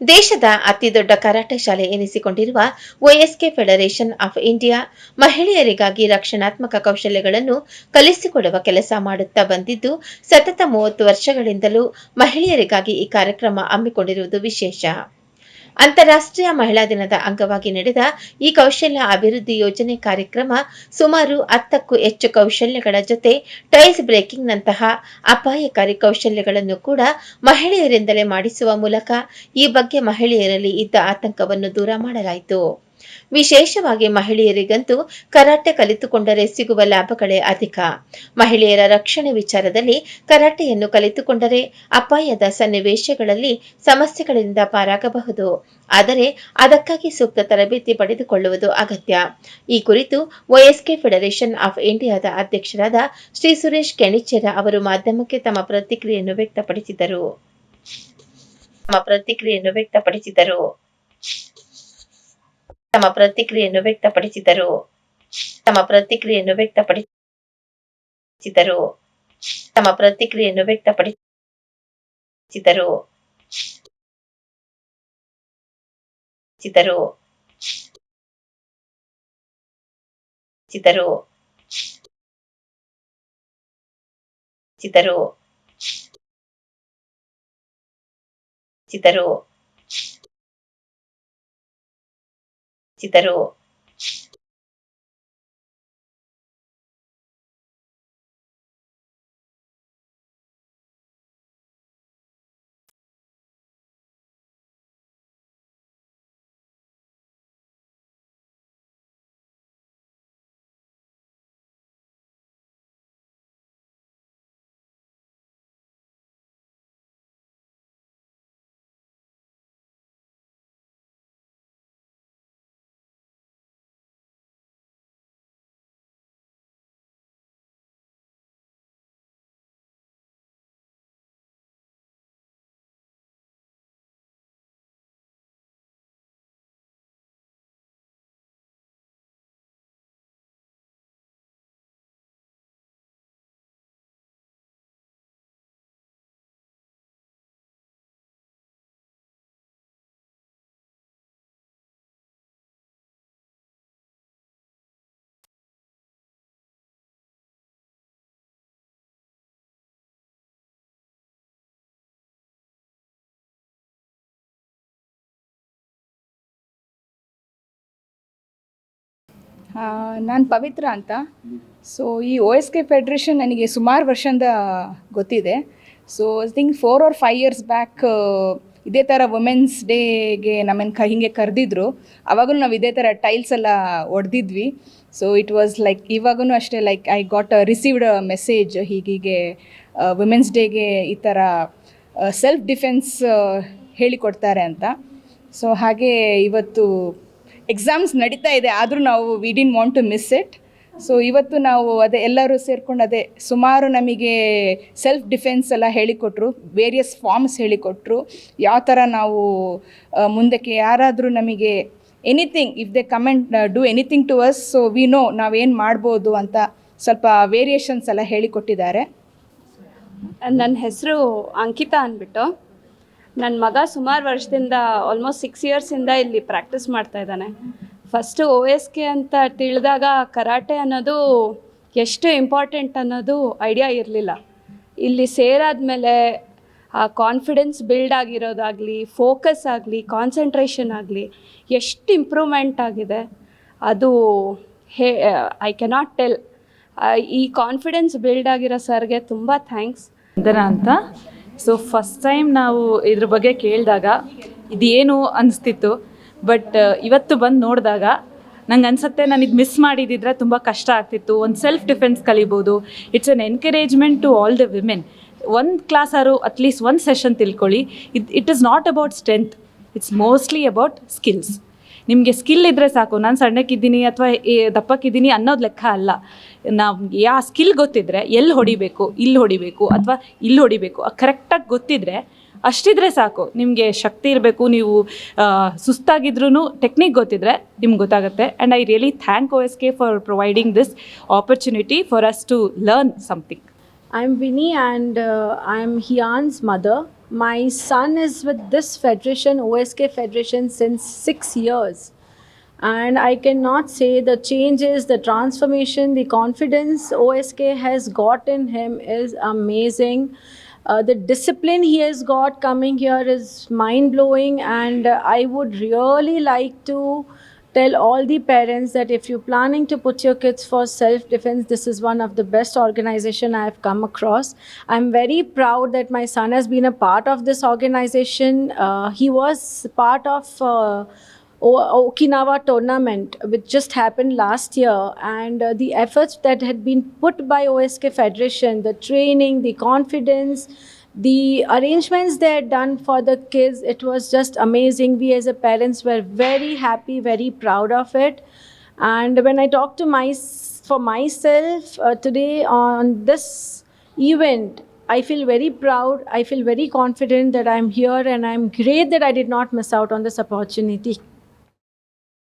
ದೇಶದ ಅತಿದೊಡ್ಡ ಕರಾಟೆ ಶಾಲೆ ಎನಿಸಿಕೊಂಡಿರುವ ಒಎಸ್ಕೆ ಫೆಡರೇಷನ್ ಆಫ್ ಇಂಡಿಯಾ ಮಹಿಳೆಯರಿಗಾಗಿ ರಕ್ಷಣಾತ್ಮಕ ಕೌಶಲ್ಯಗಳನ್ನು ಕಲಿಸಿಕೊಡುವ ಕೆಲಸ ಮಾಡುತ್ತಾ ಬಂದಿದ್ದು, ಸತತ ಮೂವತ್ತು ವರ್ಷಗಳಿಂದಲೂ ಮಹಿಳೆಯರಿಗಾಗಿ ಈ ಕಾರ್ಯಕ್ರಮ ಹಮ್ಮಿಕೊಂಡಿರುವುದು ವಿಶೇಷ. ಅಂತಾರಾಷ್ಟ್ರೀಯ ಮಹಿಳಾ ದಿನದ ಅಂಗವಾಗಿ ನಡೆದ ಈ ಕೌಶಲ್ಯ ಅಭಿವೃದ್ಧಿ ಯೋಜನೆ ಕಾರ್ಯಕ್ರಮ ಸುಮಾರು ಹತ್ತಕ್ಕೂ ಹೆಚ್ಚು ಕೌಶಲ್ಯಗಳ ಜೊತೆ ಟೈಲ್ಸ್ ಬ್ರೇಕಿಂಗ್ನಂತಹ ಅಪಾಯಕಾರಿ ಕೌಶಲ್ಯಗಳನ್ನು ಕೂಡ ಮಹಿಳೆಯರಿಂದಲೇ ಮಾಡಿಸುವ ಮೂಲಕ ಈ ಬಗ್ಗೆ ಮಹಿಳೆಯರಲ್ಲಿ ಇದ್ದ ಆತಂಕವನ್ನು ದೂರ ಮಾಡಲಾಯಿತು. ವಿಶೇಷವಾಗಿ ಮಹಿಳೆಯರಿಗಂತೂ ಕರಾಟೆ ಕಲಿತುಕೊಂಡರೆ ಸಿಗುವ ಲಾಭಗಳೇ ಅಧಿಕ. ಮಹಿಳೆಯರ ರಕ್ಷಣೆ ವಿಚಾರದಲ್ಲಿ ಕರಾಟೆಯನ್ನು ಕಲಿತುಕೊಂಡರೆ ಅಪಾಯದ ಸನ್ನಿವೇಶಗಳಲ್ಲಿ ಸಮಸ್ಯೆಗಳಿಂದ ಪಾರಾಗಬಹುದು. ಆದರೆ ಅದಕ್ಕಾಗಿ ಸೂಕ್ತ ತರಬೇತಿ ಪಡೆದುಕೊಳ್ಳುವುದು ಅಗತ್ಯ. ಈ ಕುರಿತು ವೈಎಸ್ಕೆ ಫೆಡರೇಷನ್ ಆಫ್ ಇಂಡಿಯಾದ ಅಧ್ಯಕ್ಷರಾದ ಶ್ರೀ ಸುರೇಶ್ ಕೆಣಿಚೇರ ಅವರು ಮಾಧ್ಯಮಕ್ಕೆ ತಮ್ಮ ಪ್ರತಿಕ್ರಿಯೆಯನ್ನು ವ್ಯಕ್ತಪಡಿಸಿದರು. ತಮ್ಮ ಪ್ರತಿಕ್ರಿಯೆಯನ್ನು ವ್ಯಕ್ತಪಡಿಸಿದರು. ತಮ್ಮ ಪ್ರತಿಕ್ರಿಯೆಯನ್ನು ವ್ಯಕ್ತಪಡಿಸಿದರು. ತಮ್ಮ ಪ್ರತಿಕ್ರಿಯೆಯನ್ನು ವ್ಯಕ್ತಪಡಿಸಿದರು. ತಮ್ಮ ಪ್ರತಿಕ್ರಿಯೆಯನ್ನು ವ್ಯಕ್ತಪಡಿಸಿದರು. ಚಿತರು ಚಿತರು ಚಿತರು ಸಿದರು. ಸಿದರು ನಾನು ಪವಿತ್ರ ಅಂತ. ಸೊ ಈ ಒ ಎಸ್ ಕೆ ಫೆಡ್ರೇಷನ್ ನನಗೆ ಸುಮಾರು ವರ್ಷದಿಂದ ಗೊತ್ತಿದೆ. So I think four or five years back ಇದೇ ಥರ ವುಮೆನ್ಸ್ ಡೇಗೆ ನಮ್ಮನ್ನು ಕ, ಹೀಗೆ ಕರೆದಿದ್ರು. ಅವಾಗಲೂ ನಾವು ಇದೇ ಥರ ಟೈಲ್ಸ್ ಎಲ್ಲ ಒಡೆದಿದ್ವಿ. ಸೊ ಇಟ್ ವಾಸ್ ಲೈಕ್ ಇವಾಗೂ ಅಷ್ಟೇ like I got received a message ಹೀಗೀಗೆ women's ಡೇಗೆ ಈ ಥರ ಸೆಲ್ಫ್ ಡಿಫೆನ್ಸ್ ಹೇಳಿಕೊಡ್ತಾರೆ ಅಂತ. ಸೊ ಹಾಗೆ ಇವತ್ತು ಎಕ್ಸಾಮ್ಸ್ ನಡೀತಾ ಇದೆ, ಆದರೂ ನಾವು we didn't want to miss it so ಇವತ್ತು ನಾವು ಅದೇ ಎಲ್ಲರೂ ಸೇರ್ಕೊಂಡು ಅದೇ ಸುಮಾರು ನಮಗೆ ಸೆಲ್ಫ್ ಡಿಫೆನ್ಸ್ ಎಲ್ಲ ಹೇಳಿಕೊಟ್ರು ವೇರಿಯಸ್ ಫಾರ್ಮ್ಸ್ ಹೇಳಿಕೊಟ್ರು. ಯಾವ ಥರ ನಾವು ಮುಂದಕ್ಕೆ ಯಾರಾದರೂ ನಮಗೆ anything if they comment do anything to us so we know ನಾವೇನು ಮಾಡ್ಬೋದು ಅಂತ ಸ್ವಲ್ಪ ವೇರಿಯೇಷನ್ಸ್ ಎಲ್ಲ ಹೇಳಿಕೊಟ್ಟಿದ್ದಾರೆ. ನನ್ನ ಹೆಸರು ಅಂಕಿತಾ ಅಂದ್ಬಿಟ್ಟು. ನನ್ನ ಮಗ ಸುಮಾರು ವರ್ಷದಿಂದ ಆಲ್ಮೋಸ್ಟ್ ಸಿಕ್ಸ್ ಇಯರ್ಸಿಂದ ಇಲ್ಲಿ ಪ್ರಾಕ್ಟೀಸ್ ಮಾಡ್ತಾ ಇದ್ದಾನೆ. ಫಸ್ಟು ಓ ಎಸ್ ಕೆ ಅಂತ ತಿಳಿದಾಗ ಕರಾಟೆ ಅನ್ನೋದು ಎಷ್ಟು ಇಂಪಾರ್ಟೆಂಟ್ ಅನ್ನೋದು ಐಡಿಯಾ ಇರಲಿಲ್ಲ. ಇಲ್ಲಿ ಸೇರಾದಮೇಲೆ ಆ ಕಾನ್ಫಿಡೆನ್ಸ್ ಬಿಲ್ಡ್ ಆಗಿರೋದಾಗಲಿ ಫೋಕಸ್ ಆಗಲಿ ಕಾನ್ಸಂಟ್ರೇಷನ್ ಆಗಲಿ ಎಷ್ಟು ಇಂಪ್ರೂವ್ಮೆಂಟ್ ಆಗಿದೆ. ಅದು ಹೇ ಐ ಕೆನಾಟ್ ಟೆಲ್ ಈ ಕಾನ್ಫಿಡೆನ್ಸ್ ಬಿಲ್ಡ್ ಆಗಿರೋ ಸರ್ಗೆ ತುಂಬ ಥ್ಯಾಂಕ್ಸ್ ಅಂತ. ಸೊ ಫಸ್ಟ್ ಟೈಮ್ ನಾವು ಇದ್ರ ಬಗ್ಗೆ ಕೇಳಿದಾಗ ಇದೇನು ಅನಿಸ್ತಿತ್ತು ಬಟ್ ಇವತ್ತು ಬಂದು ನೋಡಿದಾಗ ನಂಗೆ ಅನ್ಸುತ್ತೆ ನಾನು ಇದು ಮಿಸ್ ಮಾಡಿದಿದ್ರೆ ತುಂಬ ಕಷ್ಟ ಆಗ್ತಿತ್ತು. ಒಂದು ಸೆಲ್ಫ್ ಡಿಫೆನ್ಸ್ ಕಲಿಬೋದು. It's an encouragement to all the women ಒಂದು ಕ್ಲಾಸಾರು ಅಟ್ಲೀಸ್ಟ್ ಒಂದು ಸೆಷನ್ ತಿಳ್ಕೊಳ್ಳಿ. It it is not about strength it's mostly about skills ನಿಮಗೆ ಸ್ಕಿಲ್ ಇದ್ದರೆ ಸಾಕು. ನಾನು ಸಣ್ಣಕ್ಕಿದ್ದೀನಿ ಅಥವಾ ದಪ್ಪಕ್ಕಿದ್ದೀನಿ ಅನ್ನೋದು ಲೆಕ್ಕ ಅಲ್ಲ. ನಮ್ಗೆ ಯಾವ ಸ್ಕಿಲ್ ಗೊತ್ತಿದ್ರೆ ಎಲ್ಲಿ ಹೊಡಿಬೇಕು ಇಲ್ಲಿ ಹೊಡಿಬೇಕು ಅಥವಾ ಇಲ್ಲಿ ಹೊಡಿಬೇಕು ಕರೆಕ್ಟಾಗಿ ಗೊತ್ತಿದ್ರೆ ಅಷ್ಟಿದ್ರೆ ಸಾಕು. ನಿಮಗೆ ಶಕ್ತಿ ಇರಬೇಕು, ನೀವು ಸುಸ್ತಾಗಿದ್ರೂ ಟೆಕ್ನಿಕ್ ಗೊತ್ತಿದ್ರೆ ನಿಮ್ಗೆ ಗೊತ್ತಾಗುತ್ತೆ. And I really thank O S K for providing this opportunity for us to learn something I'm Vinny and uh, I'm Hian's mother. My son is with this federation, OSK Federation, since six years. And I cannot say the changes, the transformation, the confidence OSK has got in him is amazing. Uh, the discipline he has got coming here is mind blowing, and uh, I would really like to tell all the parents that if you're planning to put your kids for self defense this is one of the best organization i have come across. I'm very proud that my son has been a part of this organization. Uh, he was part of uh, Okinawa tournament, which just happened last year, and uh, the efforts that had been put by OSK Federation, the training, the confidence, the arrangements they had done for the kids, it was just amazing. We as a parents were very happy, very proud of it. And when I talk to my for myself uh, today on this event, I feel very proud. I feel very confident that I'm here, and I'm great that I did not miss out on this opportunity.